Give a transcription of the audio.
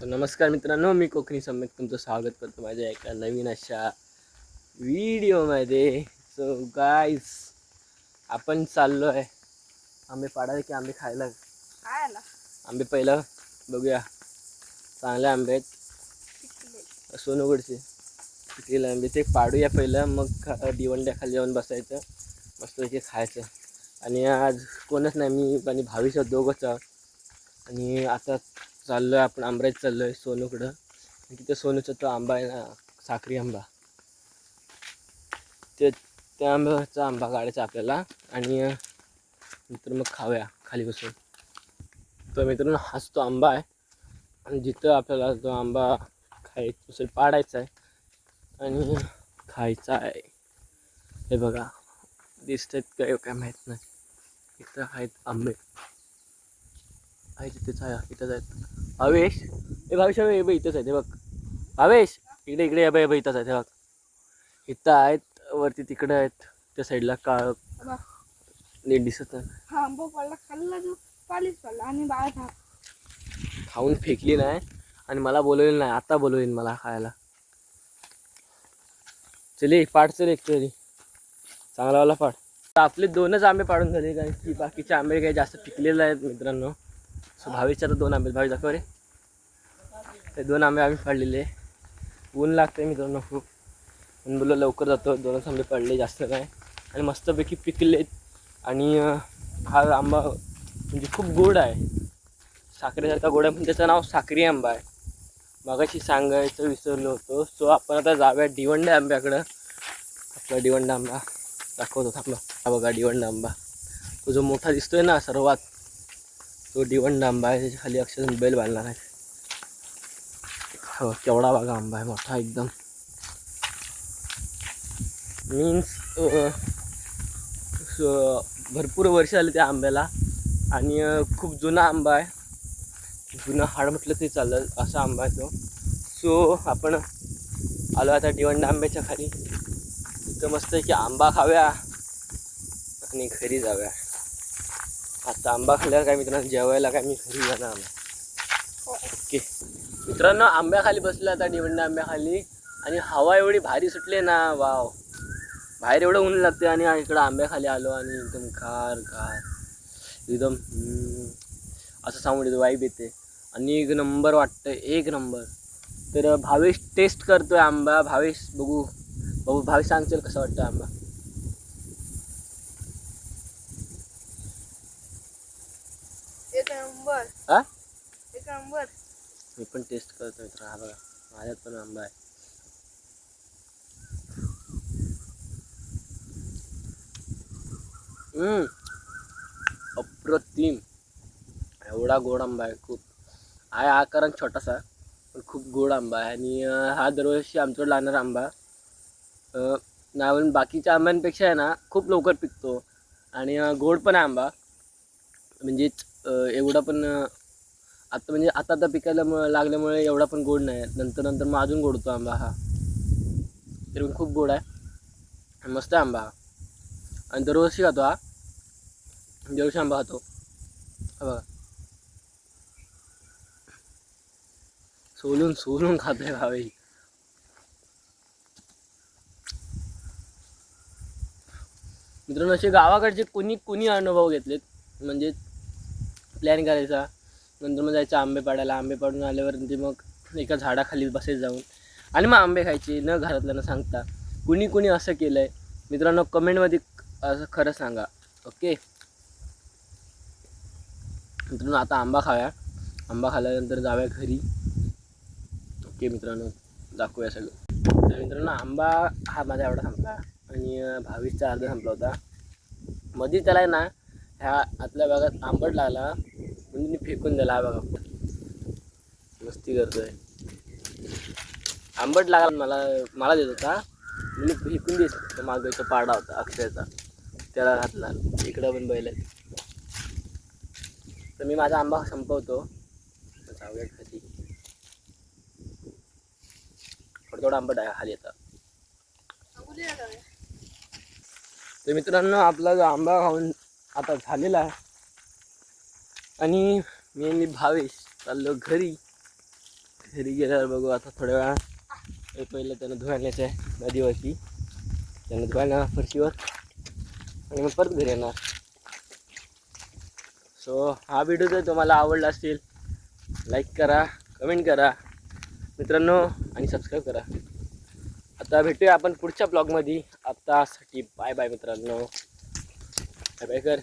So नमस्कार मित्रांनो मी कोकणी सम्यक तुमचं स्वागत करतो माझ्या एका नवीन अशा व्हिडिओमध्ये. सो गाईज आपण चाललो आहे आंबे पाडायला की आंबे खायला? काय आला आंबे पहिलं बघूया. चांगले आंबे आहेत. सोनूगडचे पिकलेले आंबे. ते पाडूया पहिलं मग खा दिवंड्या खाली जाऊन बसायचं. मस्तपैकी खायचं. आणि आज कोणच नाही मी आणि भावीश दोघंच आणि आता चाललो आहे आपण आंब्याच चाललो आहे सोनूकडं तिथं सोनूचा तो आंबा आहे ना साखरी आंबा. ते त्या आंब्याचा आंबा काढायचा आपल्याला आणि नंतर मग खाऊया खाली बसून. तर मित्रांनो हाच तो आंबा आहे. आणि जिथं आपल्याला तो आंबा खायचा असेल पाडायचा आहे आणि खायचा आहे. हे बघा दिसत आहेत काय काय माहीत नाही. इथं आहेत आंबे. आहे तिथेच आहे इथंच आहेत. भावेश? हे भावेश हे बघ इथंच आहे ते बघ. भावेश? इकडे इकडे हे बघ हे बघ इथंच आहे ते बघ. इथं आहेत वरती तिकडे आहेत त्या साईडला काळ. नीट दिसत नाही. हा खाऊन फेकली नाही आणि मला बोलवलेलं नाही आता बोलवेन मला खायला. चले पाड चल एक तरी. चांगलावाला पाड तर आपले दोनच आंबे पाडून झाले कारण की बाकीचे आंबे काही जास्त पिकलेले आहेत मित्रांनो. सो भावीच्या तर दोन आंबे भावी दाखव रे. ते दोन आंबे आम्ही पाडलेले ऊन लागते मित्रांनो खूप. म्हणून बोललो लवकर जातो. दोनच आंबे पडले जास्त नाही आणि मस्तपैकी पिकलेत. आणि हा आंबा म्हणजे खूप गोड आहे. साखरेसारखा गोड आहे पण त्याचं नाव साखरी आंबा आहे. मगाशी सांगायचं विसरलो होतो. सो आपण आता जाऊया डिवंडे आंब्याकडं. आपला डिवंडा आंबा दाखवतो आपला हा बघा डिवंडा आंबा. तो जो मोठा दिसतोय ना सर्वात तो डिवंड आंबा आहे त्याच्याखाली अक्षरशः बैल बांधणार आहे हो केवढा बघा आंबा आहे मोठा एकदम. मीन्स भरपूर वर्ष आले त्या आंब्याला. आणि खूप जुना आंबा आहे. जुनं हाड म्हटलं तरी चाललं असा आंबा आहे तो. सो आपण आलो आता डिवंडा आंब्याच्या खाली. इथं मस्त आहे की आंबा खाव्या आणि घरी जाव्या आता आंबा खाल्ल्यावर काय मित्रांनो जेवायला काय मी घरी जाणार ओके. मित्रांनो आंब्याखाली बसलं आता डिवंडा आंब्याखाली. आणि हवा एवढी भारी सुटली ना वाव. बाहेर एवढं ऊन लागते आणि इकडं आंब्याखाली आलो आणि एकदम गार गार. एकदम असं सांगून येतो वाईब येते आणि एक नंबर वाटतं एक नंबर तर भावेश टेस्ट करतोय आंबा. भावेश बघू. बघू भावेश सांगतील कसं वाटतं आंबा एक नंबर हा? मी पण टेस्ट करतोय तर हा बघा माझ्यात पण आंबा आहे. हम्म, अप्रतिम. एवढा गोड आंबा आहे खूप. आहे आकारात छोटासा पण खूप गोड आंबा आहे. आणि हा दरवर्षी आमच्याकडे लागणारा आंबा नाही बाकीच्या आंब्यांपेक्षा आहे ना खूप लवकर पिकतो. आणि गोड पण आहे आंबा. म्हणजेच एवढा पण आता म्हणजे आता आता पिकायला म- लागल्यामुळे एवढा पण गोड नाही. नंतर नंतर मग अजून गोड होतो आंबा हा. तरी पण खूप गोड आहे. मस्त आहे आंबा हा. आणि दरवर्षी खातो हा. दरवर्षी आंबा खातो. हा बघा. सोलून सोलून खातोय भावे. मित्रांनो असे गावाकडचे कोणी कोणी अनुभव घेतलेत? म्हणजे प्लॅन करायचा. नंतर मग जायचं आंबे पाडायला. आंबे पाडून आल्यावरती मग एका झाडाखाली बसायचं जाऊन. आणि मग आंबे खायचे न घरातल्यांना सांगता. कुणी कुणी असं केलं आहे मित्रांनो कमेंटमध्ये असं खरं सांगा. ओके? मित्रांनो आता आंबा खाव्या आंबा खाल्ल्यानंतर जाव्या घरी. ओके मित्रांनो दाखवूया सगळं. तर मित्रांनो आंबा हा माझा एवढा संपला. आणि भावीसचा अर्धा संपला होता. मध्ये त्याला आहे ना ह्या आतल्या भागात आंबट लागला. म्हणजे फेकून दिला हा बघा मस्ती करतोय. आंबट लागला मला मला देत होता. मी फेकून देत मागचा पाडा होता अक्षयचा. त्याला घातला. इकडं पण बैल आहेत. तर मी माझा आंबा संपवतो. खाली. थोडं थोडं आंबट आहे खाली येतात तर मित्रांनो आपला जो आंबा खाऊन आता झालेला आहे. आणि मी आणि भावेश चाललो घरी. घरी गेल्यावर बघू आता थोड्या वेळा हे पहिलं त्यानं धुवायलाच आहे नदीवरती त्यानं धुवायला फरशीवर. आणि मग परत घरी येणार. सो हा व्हिडिओ जर तुम्हाला आवडला असेल लाईक करा कमेंट करा. मित्रांनो आणि सबस्क्राईब करा. आता भेटूया आपण पुढच्या ब्लॉगमध्ये आत्तासाठी बाय बाय मित्रांनो. बाय बाय कर.